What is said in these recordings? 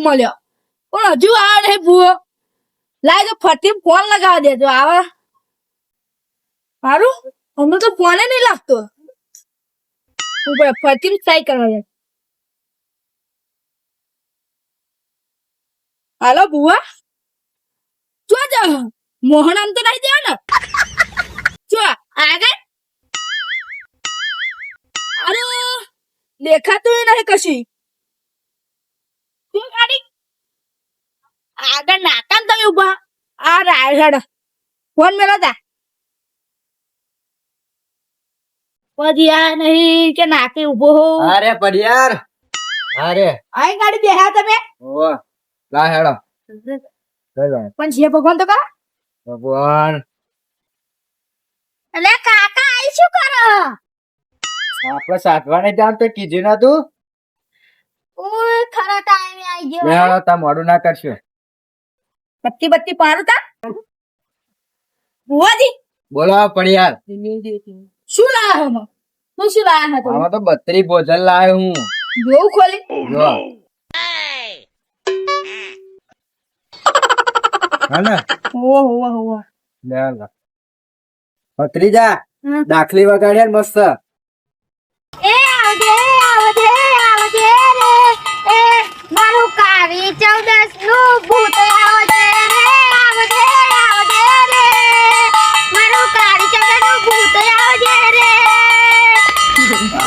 મળ્યો. હાલો, ભુવા. ચો જાઓ મોહન આમ તો નહીં દેવા ને. ચો આગળ. અરે, દેખાતું નહીં કશી. તું ગાડી? આગળ નાકા તમે ઊભા આ રાયડ ફોન મેલો તા. નહીં કે નાકે ઊભો હો. અરે પડિયાર. અરે. આઈ ગાડી બેહ્યા તમે. ઓ લા હેડો. પણ જે ભગવાન તો કરો ભગવાન. એટલે કાકા આઈ શું કરો? આપણે જામ તો કીધું ના તું. ઓય ખરા ટાઈમે આઈ ગયો. મેં તા મોડું ના કરશો. બત્તી બત્તી પાડું તા બુવાજી બોલો પડિયાર શું લાયા હો હું શું લાયા હતા આમાં તો બત્રી ભોજન લાયો હું. જોઉં ખોલી. જો. હા ને? ઓહો ઓહો ઓહો લે લે. ભત્રીજા. દાખલી વગાડ્યા મસ્ત. એ આવજે આવજે આવજે રે. એ કાવી ચૌદસનું ભૂત આવજે રે આવજે આવજે રે. મારું કાળી ચૌદસનું ભૂત આવજે રે.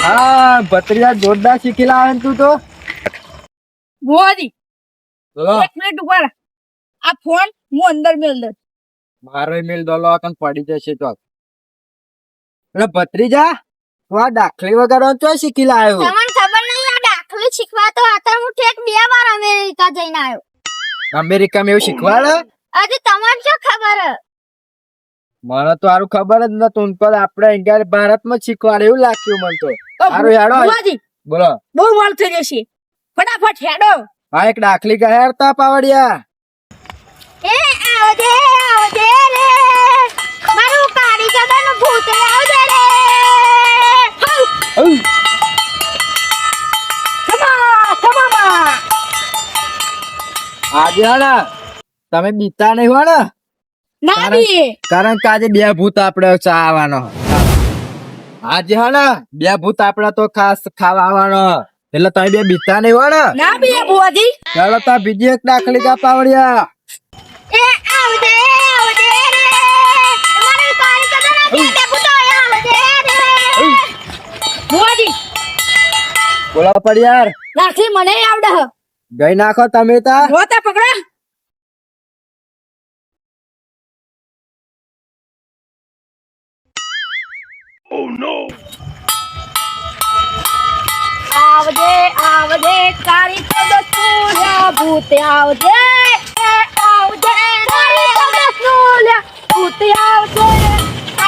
હા ભત્રીજા જોરદાર શીખી લાવે તું તો. બોધી બોલો. એક મિનિટ ઉપર આ ફોન હું અંદર મેલ દઉં. મારો મેલ દોલો કન પડી જશે તો. એટલે ભત્રીજા તું આ દાખલી વગર તો શીખી લાવ્યો તમને ખબર નહીં આ દાખલી શીખવા તો હું ઠેક બે વાર અમેરિકા જઈને આવ્યો. અમેરિકામાં એવું શીખવાડે? આજે તમારે શું ખબર? મને તો સારું ખબર જ નતું પણ આપણે અહીંયા ભારતમાં શીખવાડે એવું લાગ્યું મને તો. સારું હેડો. બોલો. બહુ મોડ થઈ જશે. ફટાફટ હેડો. હા એક દાખલી કહેરતા પાવડિયા. એ આવજે આવજે રે. મારું કાળી ચદન આજે હે ને તમે બીતા નહીં હો ને? ના કારણ- બી. કારણ કે આજે બે ભૂત આપણે ચાવવાનો આજે હે ને બે ભૂત આપણે તો ખાસ ખાવા આવવાનો એટલે તમે બે બીતા નહીં હો ને? ના બી બુવાજી ચાલો તો બીજી એક દાખલી કા પાવડિયા એ આવજે આવજે રે. મારું કાળી ચદન ભૂત ભૂત આવજે રે. બુવાજી બોલો પડિયાર. રાખી મને આવડે ગઈ નાખો તમે તા. રોતા પકડા. આવજે આવજે કાળી ચૌદસ સૂર્ય ભૂત આવજે. આવજે કાળી ચૌદસ સૂર્ય ભૂત આવજે.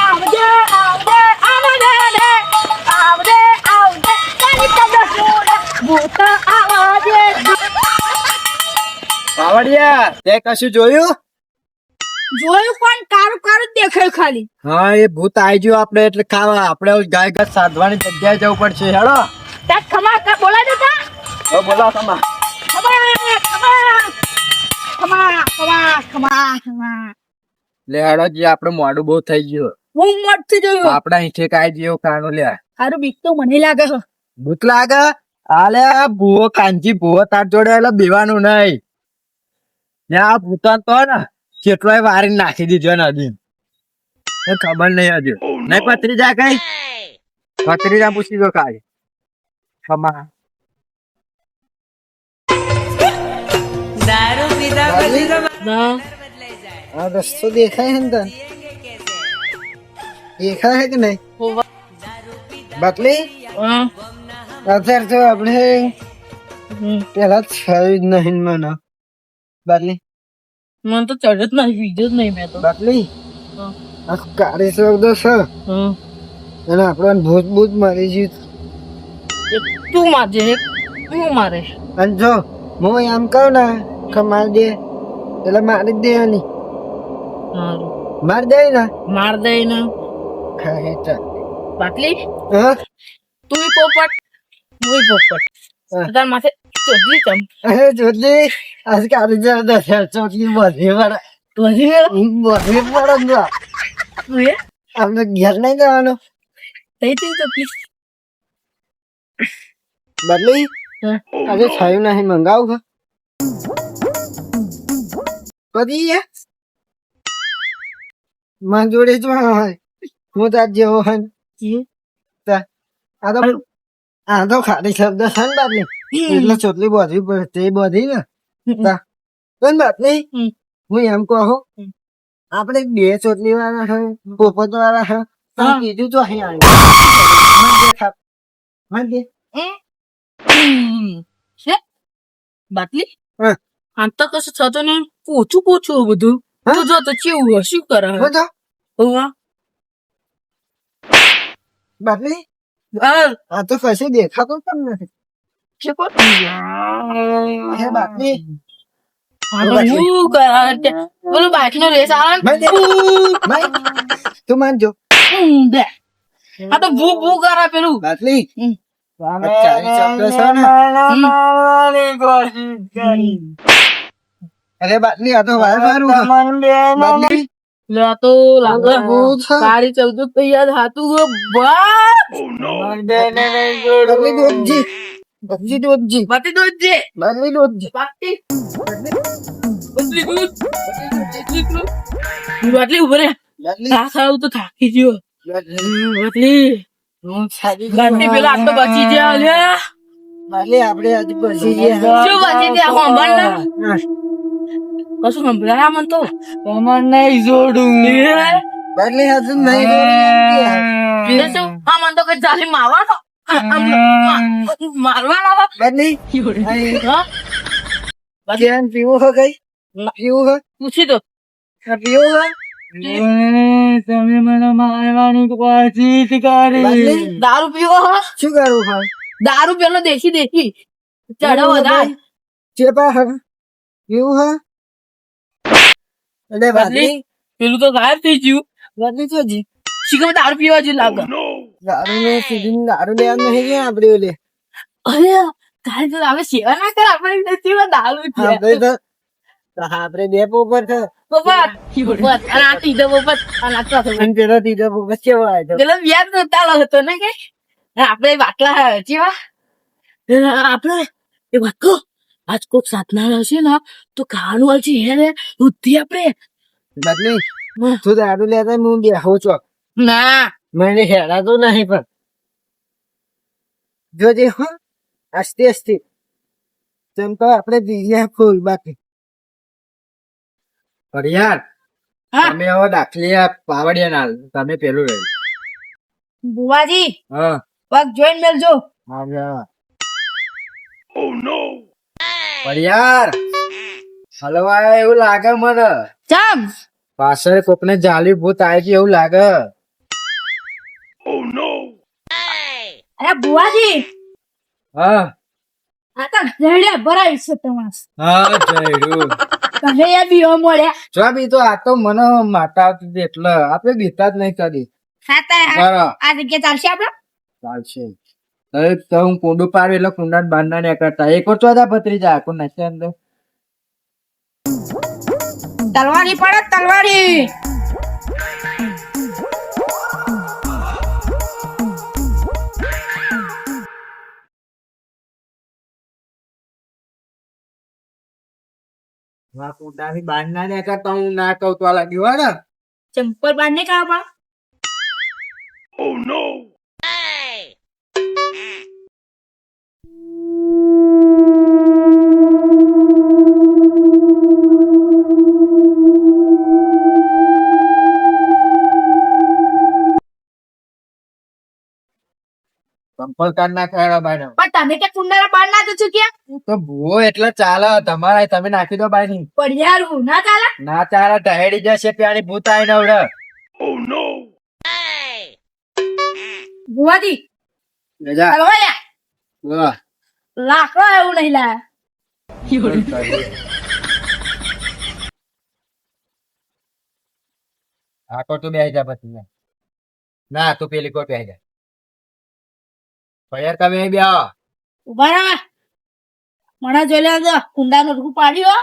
આવજે આવજે આવજે આવજે આવજે કાળી ચૌદસ સૂર્ય ભૂત આવજે. પાવડિયા તે કશું જોયું? જોયું પણ કારું કારું દેખાય ખાલી. હા એ ભૂત આવી ગયું આપણે એટલે ખાવા. આપણે ગાય ગાય સાધવાની જગ્યાએ જવું પડશે હેડો. ત્યાં ખમા કા બોલા દેતા તો બોલો ખમા. ખમા ખમા ખમા ખમા ખમા લે હેડો જે આપણે મોડું બહુ થઈ ગયું. હું મોટથી જોયું આપણે અહીંથી કાઈ જેવું કાનું લે. હારું બીક તો મને લાગે ભૂત લાગે? આલે ભૂવો કાંજી ભૂવો તાર જોડે એટલે બેવાનું નહીં. ને આ ભૂતાન તો ને કેટલોય વારી નાખી દીધો ને હજી. ખબર નહીં હજુ. નહીં પત્રીજા કઈ? પત્રીજા પૂછી દો કાઈ. ખમા. દારૂ પીધા પછી આ રસ્તો દેખાય હે ને તને? દેખાય હે કે નહીં? બકલી અત્યારે તો આપણે પેલા થયું જ નહીં મને. બકલી મને તો ચડત ના બીજો જ નહીં મેં તો બાટલી. આ કાળી શબ્દો છે. અને આપણને ભૂત ભૂત મારી ગયું તું મારજે તું મારે. અને જો હું એમ કહું ને કે મારી દે. એટલે મારી જ દેવાની. માર મારી દે ને. માર દે ને. ખાય ચાલ બાટલી? હા? તું પોપટ. હું પોપટ. તાર માથે ચોટલી ચમ અરે જોડલી આજ કાઢી જાય ચોટલી બધી વાળા બધી બધી વાળા તું એ આપણે ઘેર નહીં જવાનું થઈ થઈ ચોટલી બદલી હા. આજે થયું નહીં મંગાવું કદી માર જોડે જ હોય હું તાર જેવો હોય ને. તા. આ તો આ તો ખાલી શબ્દ છે ને બાપલી એટલે ચોટલી બધી બ- તે બધી ને તા. પણ બાપલી હમ. હું એમ કહું હમ. આપણે બે ચોટલી વાળા હોય પોપટ વાળા હોય તો હા. કીધું તો અહીં આવ્યું મને દેખાવ. મને દે. હમ. છે બાટલી હા. આમ તો કશું થતું નહીં પોચું પોચું બધું હા? તું જો તો કેવું હે, શું કરે હે? હું તો હોવા. બાપલી હા, આ તો કશું દેખાતું કેમ નથી છે Hebat nih. ને? દે. આ તો ભૂ ભૂ કરે પેલું બાટલી હમ. આ ચારી શબ્દ છે ને અરે બાટલી આ તો વાર. બાટલી લે આ તો લાગે. સારી ચૌદ તૈયાર હાતું હો બા બાટલી દોધજી બાટલી દોધજી બાટી દો જે બાટલી દોધજી બદલી દૂધ બદલી દૂધ બાટલી ઉભરે. બાટલી થા ખાવું તો થાકી ગયો. હું સારી બાટલી પેલા આટલો બચી ગયા લે. બાટલી આપણે આજે પછી ગયા. શું બચી ગયા? હોંભળ ને કશું સંભળાયા મન તો? કમર નહીં જોડું. બદલી હજુ નહીં? આ મન તો કઈ જાલી મારવાનો? આ- આમ મા- મારવાનો હતો. બાટલી હા? કેમ પીવું હો ગઈ પીવું હો પૂછી દો પીવું હો તમે મને મારવાની કોશિશ બાટલી દારૂ પીવો હો શું કરવું હોય દારૂ પેલો દેખી દેખી ચડો વધારે ચેપા હે પીવું હો અરે પેલું તો ગાયબ થઈ ગયું બદલી તો જી શીખર દારૂ પીવા જેવું લાગે દારૂ ને સીધી દારૂ લેવા નહીં ગયા આપણે ઓલે. અરે તારે તો હવે સેવા ના કર આપણે નથી દારૂ પીવા. આપણે તો તો આપણે બે પોપર છે પપ્પા પપ્પા, અને આ ત્રીજો પપ્પા, અને આ ચોથો અને પેલો ત્રીજો પોપર કેવો આવ્યો પેલો વ્યાજ નતાલો હતો ને કે? આપણે બાટલા જેવા. આપણે એ વાત કહું આજ કોક સાધના હશે ને તો ખાવાનું આવશે એને બુદ્ધિ આપણે. બદલી તું દારૂ લેતા હું બેહો છો. ના. મને હેરાતું નહીં પણ. જોજે હો આસ્તે આસ્તે. તેમ તો આપણે બીજા ફૂલ બાકી. પણ યાર તમે હવે દાખલી આ પાવડિયા ના તમે પેલું રહ્યું બુવાજી હા. પગ જોઈને મેલજો. હા પણ યાર હલવા એવું લાગે મને. ચમ. પાછળ કોકને જાલી ભૂત આવી ગયું એવું લાગે. અરે બુવાજી. હા. આ તો રેડિયા ભરાય છે તમારે. હા જયડું તમે એ બી મળ્યા જો બી તો આ તો મને માતા આવતી એટલે આપણે બીતા જ નહીં કદી. ખાતા આ જગ્યા ચાલશે આપણે? ચાલશે. તો હું કુંડું પાડું એટલે કુંડા બાંધના ને કરતા એક ઓછો પતરી ભત્રીજા આખું નાખે અંદર. તલવારી પડે તલવારી. કુંડાની બાંધના ને કરતા હું ના કહું તો લાગ્યું ને? ચંપલ બાંધને કા પણ ચંપલ કાઢ ના પણ તમે કે કુંડારા બાર ના તો કે તો ભૂવો એટલે ચાલે તમારા તમે નાખી દો બાયની હું. ના ચાલે? ના ચાલે ટહેડી જશે પ્યાની ભૂત આવીને આવડે. બુવાજી જા તલવાયા બોલો. લાકડો એવું નહીં લાયા. આ કોટ તું બેહી જા પછી ના તું પેલી કોટ બેસી જા. ફળિયા તમે બે બેહો. ઊભા રહો મને જોઈ લે કુંડા નું પાડ્યો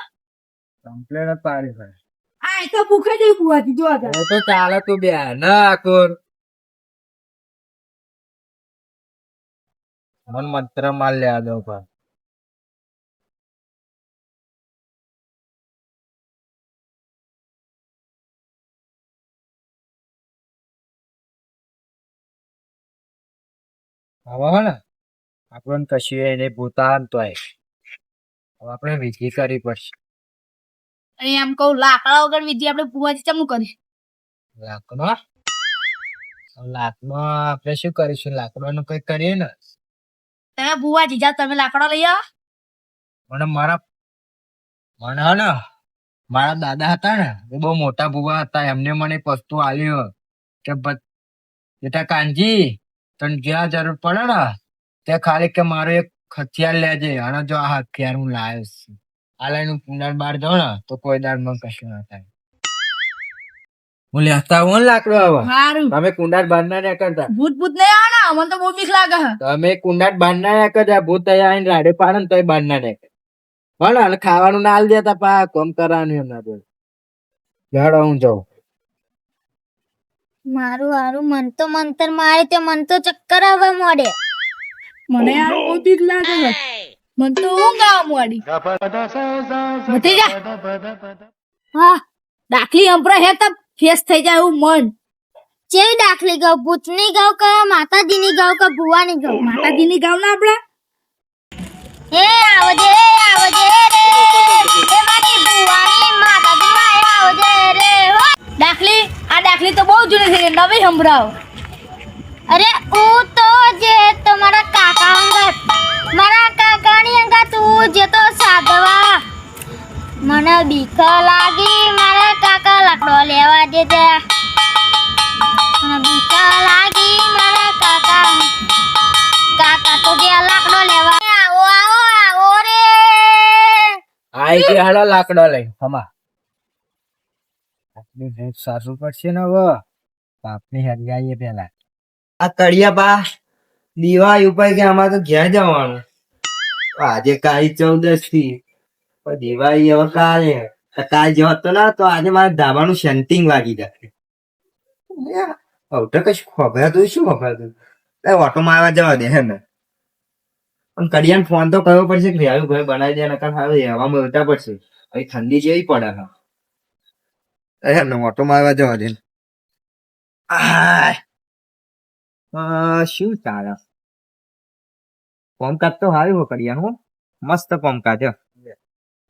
કમ્પ્લેન જ પાડી છે આ એ તો ભૂખે જઈ બુવાથી જો હતા એ તો ચાલે તું બે ના કોર મન મંત્ર માલ લે દો પર હવે હે ને આપણને કશું એને ભૂતાન તો આપણે વિધિ કરવી પડશે. અને એમ કહું લાકડા વગર વિધિ આપણે બુવાથી ચમું કરી લાકડા? લાકડો આપણે શું કરીશું? લાકડાનું કઈ કરીએ ને. તમે બુવાજી જાઓ તમે લાકડા લઈ આવો. મને મારા મને ને મારા દાદા હતા ને એ બહુ મોટા ભૂવા હતા એમને મને વસ્તુ આલ્યો કે બેટા કાનજી તને જ્યાં જરૂર પડે ને તે ખાલી કે મારો એક હથિયાર લેજે અને જો આ હથિયાર હું લાવ્યો છું. આ લઈને હું કુંડાળ બહાર જાઉં ને તો કોઈ દાડ મને કશું ના થાય. હું લેતા આવું ને લાકડો હવે સારું તમે કુંડાળ બહાર ના નીકળતા ભૂત ભૂત નહીં આવે મને તો બહુ બીક લાગે છે. તમે કુંડાટ બાંધના ને કદા ભૂત અહીંયા આવીને રાડે પાડે ને તોય બાંધના ને હા ને અને ખાવાનું ના આલ દેતા પા. કોમ કરવાનું એમના જોડે હું જાઉં. મારું હારું. મન તો મંતર મારે તે મન તો ચક્કર આવવા મોડે. મને આ બહુ બીક લાગે છે. મને તો ઊંઘ આવે મોડી બધી જા. હા દાખલી અંપરા હે તબ ફેસ થઈ જાય એવું મન. ચેવી દાખલી ગાવ? ભૂતની ગાવ કે માતાજીની ગાવ કે ભુવાની ગાવ? માતાજીની ગાવ ના આપડે હે આવજે આવજે રે. હે મારી ભુવાની માતાજી માય આવજે રે. હો. દાખલી આ દાખલી તો બહુ જૂની થઈ ગઈ નવી સંભળાવ. અરે હું તો જે તમારા કાકા અંગત. મારા કાકાની અંગત તું જે તો સાધવા. મને બીક લાગી, મારા કાકા લાકડો લેવા દે મને બીક લાગી, મારા કાકા કાકા તો ગયા લાકડો લેવા. આવો આવો આવો રે. આઈ કે હાલો લાકડો લઈ હમા. સાસુ પડશે ને હવે? બાપની હરિયાઈએ પેલા આ કડિયા બા. દિવાળી ઉપર કે આમાં તો ઘેર જવાનું. આજે કાળી ચૌદશથી દિવાળી હવે કાલે. તો કાલ જેવો હતો ને તો આજે મારા ધાબાનું શેન્ટિંગ વાગી જશે હવે કશું ખબર શું ખબર તું ઓટો મારવા જવા દે હે ને. પણ કડિયાને ફોન તો કરવો પડશે કે ભાઈ ઘરે બનાવી દે નકર હવે હવા મળતા પડશે હવે ઠંડી જેવી પડે હા. ને ઓટો મારવા જવા દે. આ, શું ચાલે? કોમકાજ તો સારું હો હું. મસ્ત કોમકાજ હો.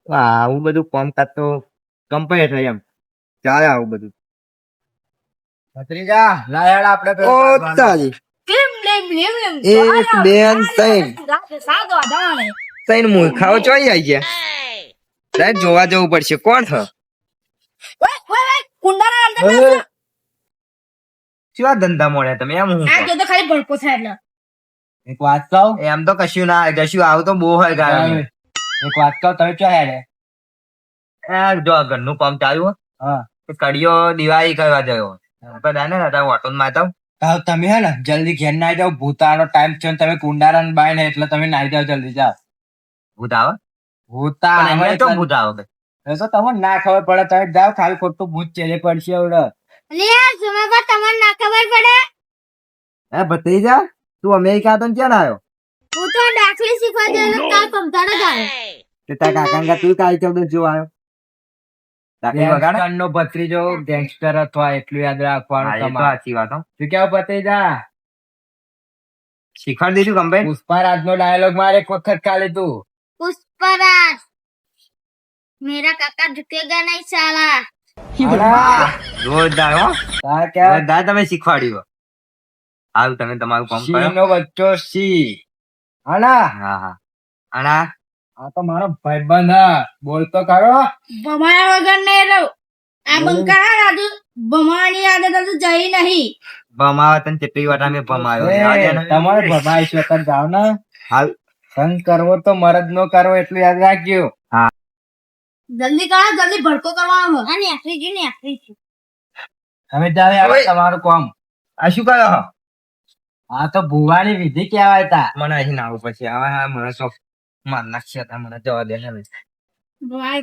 આવું બધું કોમકાજ તો કમ્પ્લીટ થાય એમ. ચાલે આવું બધું. ભત્રીજા આપણે તારી એક બેન ત્રણ. ત્રણ મૂર્ખાઓ ચોઈ આવી ગયા? સાહેબ જોવા જવું પડશે. કોણ છે ઓય ઓય ઓય કુંડાના અંદર શું ધંધા મળ્યા તમે? એમ હું આ જો તો ખાલી ભડકો થાય એટલે. એક વાત કહું? એમ તો કશું ના કશું આવું તો બહુ હોય ગાય એક વાત કહું તમે ચો હેડે? યાર જો આ ઘરનું કામ ચાલુ હા. તો કડીઓ દિવાળી કરવા જયો બધા ને હતા ઓટો માતા તાવ તમે હે ને જલ્દી ઘેર ના જાવ ભૂતાનો ટાઈમ છે ને તમે કુંડારા બાય ને એટલે તમે નાઈ જાવ જલ્દી જાવ ભૂત આવે ભૂતા તો ભૂત આવે એ તો તમને ના ખબર પડે તમે જાવ ખાલી ખોટું ભૂત ચેલે પડશે એવડે. તમને ના તું અમેરિકા તો ક્યાં શીખવા oh, દીધું કંપે પુષ્પરાજ નો ડાયલોગ મારે એક વખત કાલે તું. પુષ્પરાજ મેરા કાકા ઝુકેગા નહીં સાલા. જોરદાર હો. જોરદાર તમે શીખવાડ્યું હાલ તમે તમારું કામ કરો નો બચ્ચો સિંહ હાલા હા હા. અને આ આ તો મારો ભાઈબંધ બોલતો ખરો. ભમાયા વગર નહીં રહું. આ બંકા રાજુ ભમાવાની આદત હજુ જઈ નહીં. ભમાવા તને કેટલી વાર અમે ભમાયો? તમારે ભમાઈ વખત જાવ ને. હાલ. સંગ કરવો તો મરદ નો કરવો એટલું યાદ રાખજો. જલ્દી કરો જલ્દી ભડકો કરવાનો. અને આખરી ને આખરી તમે જાવે ઓય. તમારું કામ. આ શું કરો હા આ તો ભુવાની વિધિ કહેવાય તા. મને અહીં ના આવું પછી. હવે હા મને શોખ. માર નાખશે તા મને જવા દે ને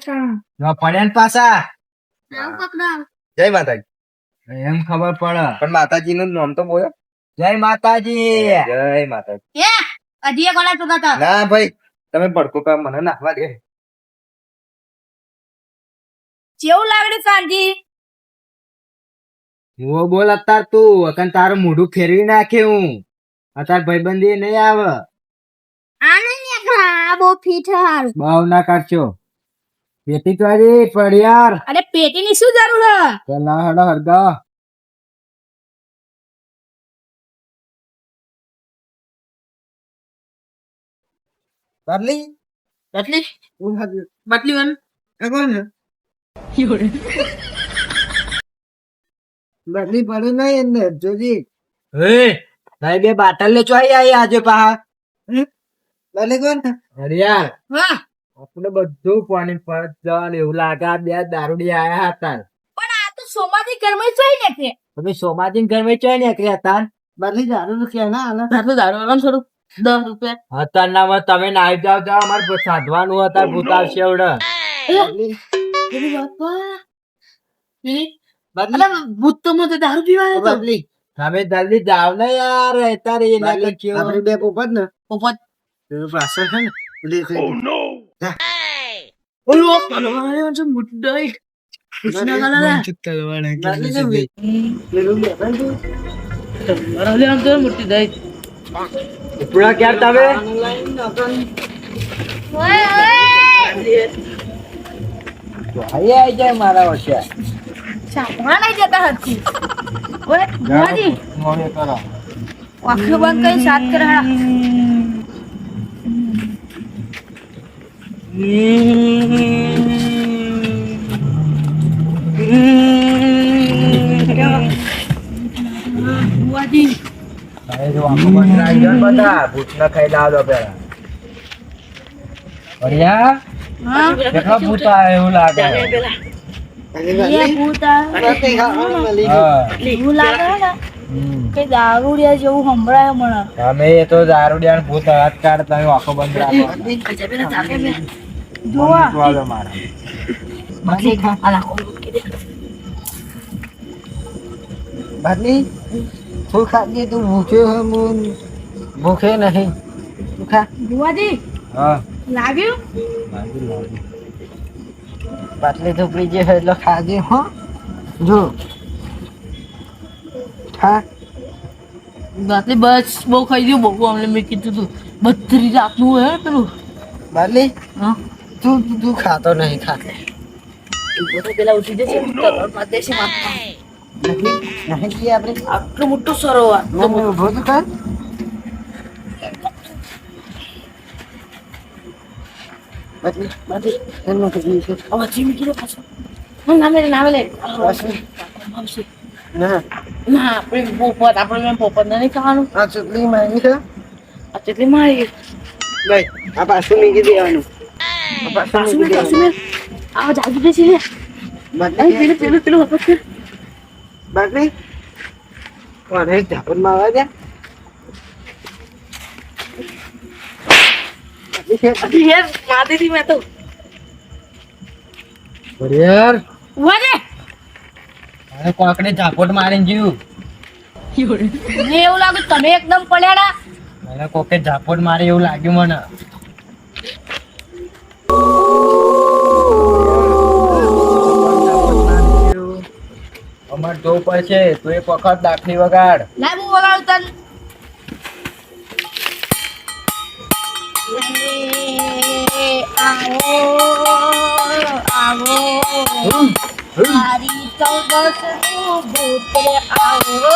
કરો જો પડે ને પાછા. આવું જય માતાજી. એમ ખબર પડે. પણ માતાજી નું નામ તો બોલો. જય માતાજી. જય માતાજી. એ અધીએ કોલા તો ગાતો ના ભાઈ તમે ભડકો કા મને નાખવા દે. કેવું લાગડે સાંજી હું બોલ અત્યાર તું અકન તારું મોઢું ફેરવી નાખે હું. અત્યાર ભાઈબંધી નહીં આવે. આ બહુ ફીટ ના પેટી અરે પેટીની શું જરૂર હે પેલા હડો હરગા. બાટલી બટલી બટલી વન બાટલી પડે નહીં અંદર જોજી. હે? ભાઈ બે બાટલ લે ચોઈ આવી આજે પા બાટલી કોણ અરે યાર હા. આપણે બધું પાણી પર જવાનું એવું લાગે આ બે દારૂડી આયા હતા. પણ આ તો સોમાજી ઘરમાં ચોઈ ને તમે સોમાજી ઘરમાં ચોઈ નીકળ્યા હતા બદલી દારૂ કે ના આના તારું દારૂ આરામ થોડું? દસ રૂપિયા. અત્યારના તમે નાઈ જાવ જાવ અમારે સાધવાનું હતા ભૂતાવશે એવડે એની બાપા અરે ભૂત તો મને દારૂ પીવા આવ્યો તો. તમે જલ્દી જાવ ને યાર અત્યારે એ ના આપણે બે પોપટ ને પોપટ પાછળ છે ને ઓલો કલવાયો છે મુદ્દાઈ કૃષ્ણ કલર તમારા લે આમ તો મોટી દઈ પૂરા ક્યાં તમે ઓય ઓય આઈ આઈ જાય મારા વર્ષે ચાપવા નહીં જતા હરખું ઓય ભુવાજી. મોડે કરો. આંખો બંધ કરી સાત કરાડા ભુવાજી. હવે જો આંખો બંધ રાખી બધા. ભૂત ના ખાઈ લાવ દો પેલા અરિયા હા કેટલા ભૂત આવે એવું લાગે? દારૂડિયા જેવું સંભળાય મને. તમે એ તો દારૂડિયા ભૂત હાથ કાઢ તમે આંખો બંધ રાખો. બાટલી તું ખાજે તું ભૂખ્યો હે ભૂખે નહીં. તું ખા. ભુવાજી? હા. લાગ્યું? બાટલી ઢોકળી જે હોય એટલે ખાજે હો. જો. ખા રાત્રે બસ બહુ ખાઈ ગયું બહુ અમને મેં કીધું તું બત્રીસ રાતનું હે પેલું. બાટલી હા. તું તું ખાતો નહીં ખાતે પેલા ઉઠી જશે. નહીં આપણે આટલું મોટું સરોવર તમે તો કર આપણે પોપટ આપણે માં પોપટ નહીં મારી મારી અરે કોકડે ઝાપટ મને એવું લાગ્યું તમે એકદમ પડ્યાડા મને કોકે ઝાપટ મારી એવું લાગ્યું મને. અમાર જોવું પડશે તું એક વખત દાખલી વગાડ. હું વગાડું તને. આવો આવો. મારી ચૌદસનું આવો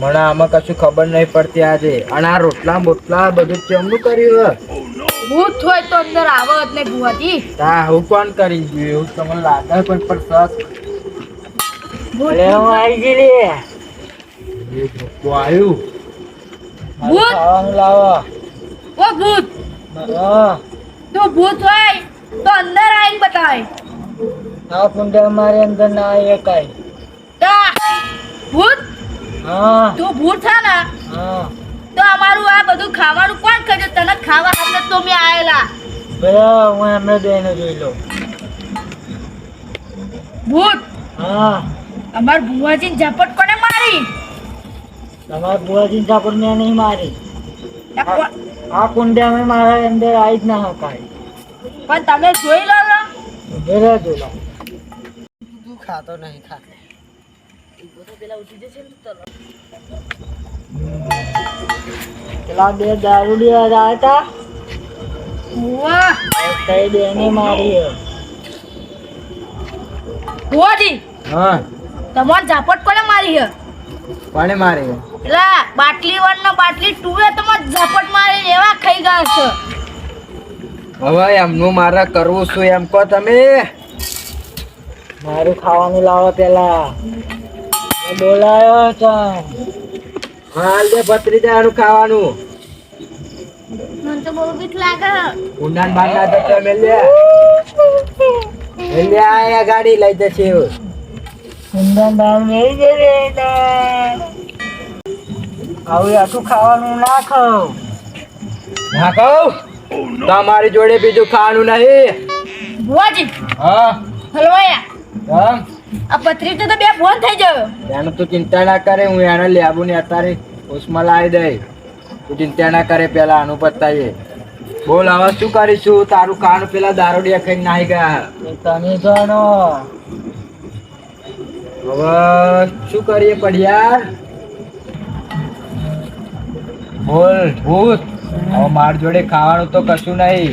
મને આમાં કશું ખબર નહીં પડતી આજે. અને આ રોટલા બોટલા બધું ચમનું કર્યું હે? ભૂત હોય તો અંદર આવો એટલે ભુવાજી. તા હું કોણ કરી ગયું? એવું તમને લાગે પણ પણ શક હું આવી ગઈ રે એ ભૂકો આવ્યું ભૂત? લાવો. ઓ ભૂત! તો ભૂત હોય તો અંદર આવીને બતાય આ કુંડળ મારી અંદર ના આવે કાંઈ તા ભૂત? હા. તું ભૂત થા ને? હા. તો અમારું આ બધું ખાવાનું કોણ કરજો તને ખાવા હાથે તો મેં આયેલા. બરા હું એમને બેને જોઈ લો ભૂત! હા. અમાર ભુવાજી ઝાપટ કોને મારી? તમાર બુઆજી ઝાપટ મેં નહીં મારી. આ કો- કુંડિયા મેં મારા અંદર આવી જ ના હકાય. પણ તમે જોઈ લો ઘરે જોઈ લો તું ખાતો નહીં ખાતો પેલા બે દારૂ લેવા જાય હતા કઈ બેને મારી હે. ભુવાજી હા. તમારે ઝાપટ કોને મારી કોને મારી એલા બાટલી વન નો બાટલી ટુ એ તમાર ઝપટ મારી એવા ખાઈ ગયા છો હવે એમનું મારે કરવું શું એમ કહો તમે? મારું ખાવાનું લાવો પેલા. બોલાયો છો હાલ દે ભત્રીજાનું ખાવાનું. મને તો બહુ બીક લાગે. ઉંડાન બાર ના મેલે મેલે આયા ગાડી લઈ જશે. ઉંડાન બાર રે એને. આવું આટલું ખાવાનું ના ખાવ. ના કહું તમારી જોડે બીજું ખાવાનું નહીં. ભુવાજી હા? હલવાયા. હા? આ પથરી તો બે ફોન થઈ ગયો. એનું તું ચિંતા ના કરે હું એને લેબુ ને અત્યારે ઉસમાં લાવી દઈ. તું ચિંતા ના કરે પેલા આનું પતાવીએ બોલ હવે શું કરીશું? તારું કાન પેલા દારૂડિયા ખાઈ નાહી ગયા. તમે જાણો. હવે શું કરીએ પડિયાર બોલ ભૂત. હવે માર જોડે ખાવાનું તો કશું નહીં.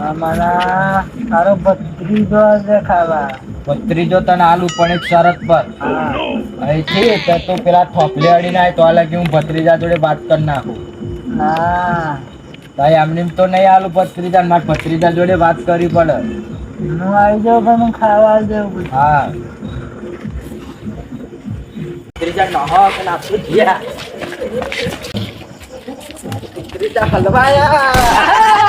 આ મારા તારો ભત્રીજો હશે ખાવા ભત્રીજો તને આલુ પણ એક શરત પર. અહીંથી તો તું પેલા થોપલે અડીને આય તો લગી હું ભત્રીજા જોડે વાત કરી નાખું. ના ભાઈ એમને તો નહીં આલુ ભત્રીજા મારે ભત્રીજા જોડે વાત કરવી પડે. હું આવી જાઉં પણ હું ખાવા આવી જાઉં હા. ને ભત્રીજા હલવાયા.